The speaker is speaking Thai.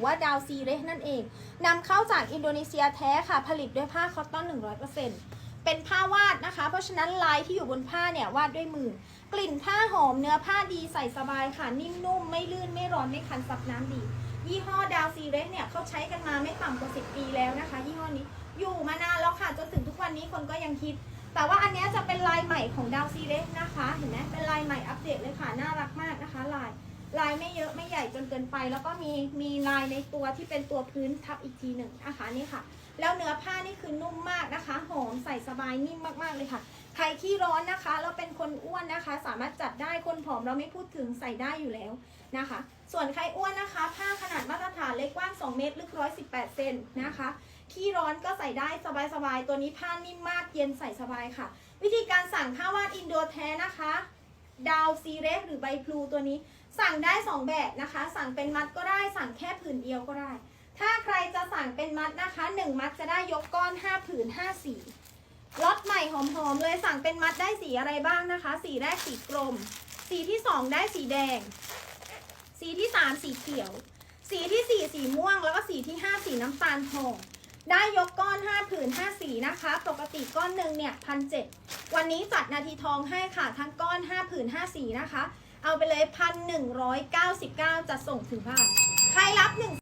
รือว่าดาวซีเรสนั่นเองนำเข้าจากอินโดนีเซียแท้ค่ะ ผลิตด้วยผ้าคอตตอน 100%เป็นผ้าวาดนะคะ เพราะฉะนั้นลายที่อยู่บนผ้าเนี่ยวาดด้วยมือ กลิ่นผ้าหอมเนื้อผ้าดีใส่สบายค่ะ นิ่มนุ่มไม่ลื่นไม่ร้อนไม่คันซับน้ำดี ยี่ห้อดาวซีเรสเนี่ยเขาใช้กันมาไม่ต่ำกว่า 10 ปีแล้วนะคะ ยี่ห้อนี้อยู่มานานแล้วค่ะจนถึงทุกวันนี้คนก็ยังคิดแต่ว่าอันนี้จะเป็นลายใหม่ของดาวซีเรสนะคะ เห็นไหมเป็นลายใหม่อัปเดตเลยค่ะ น่ารักมากนะคะ ลายไม่เยอะไม่ใหญ่จนเกินไป แล้วก็มีมีลายในตัวที่เป็นตัวพื้นทับอีกทีหนึ่งนะคะนี่ค่ะ แล้วเนื้อผ้านี่คือนุ่มมากนะคะ หอมใส่สบายนิ่มมากๆเลยค่ะ ใครขี้ร้อนนะคะ แล้วเป็นคนอ้วนนะคะ สามารถจัดได้คนผอมเราไม่พูดถึงใส่ได้อยู่แล้วนะคะ ส่วนใครอ้วนนะคะ ผ้าขนาดมาตรฐานเล็กกว้าง 2 เมตรลึก 118 เซนนะคะขี้ร้อนก็ใส่ได้สบายๆตัวนี้ผ้านิ่มมากเย็นใส่สบายค่ะ วิธีการสั่งผ้าวาดอินโดแท้นะคะ ดาวซีเรสหรือใบพลูตัวนี้ สั่งได้ 2 แบบนะคะ สั่งเป็นมัดก็ได้สั่งแค่ผืนเดียวก็ได้ ถ้าใครจะสั่งเป็นมัดนะคะ 1 มัดจะได้ยกก้อน 5 ผืน 5 สีล็อตใหม่หอมๆเลยสั่งเป็นมัดได้สีอะไรบ้างนะคะ สีแรกสีกรมสีที่ 2 ได้สีแดง สีที่ 3 สีเขียว สีที่ 4 สีม่วง แล้วก็สีที่ 5 สีน้ำตาลทองได้ยกก้อน 5 ผืน 5 สีนะคะ ปกติก้อนหนึ่งเนี่ยพันเวันนี้จัดนาทีทองให้ค่ะ ทั้งก้อน 5 ผืน 5 สีนะคะ เอาไปเลยพันหนึ่งร้อยเก้าสิบเก้าจะส่งถึงบ้าน ใครรับหนึ่ง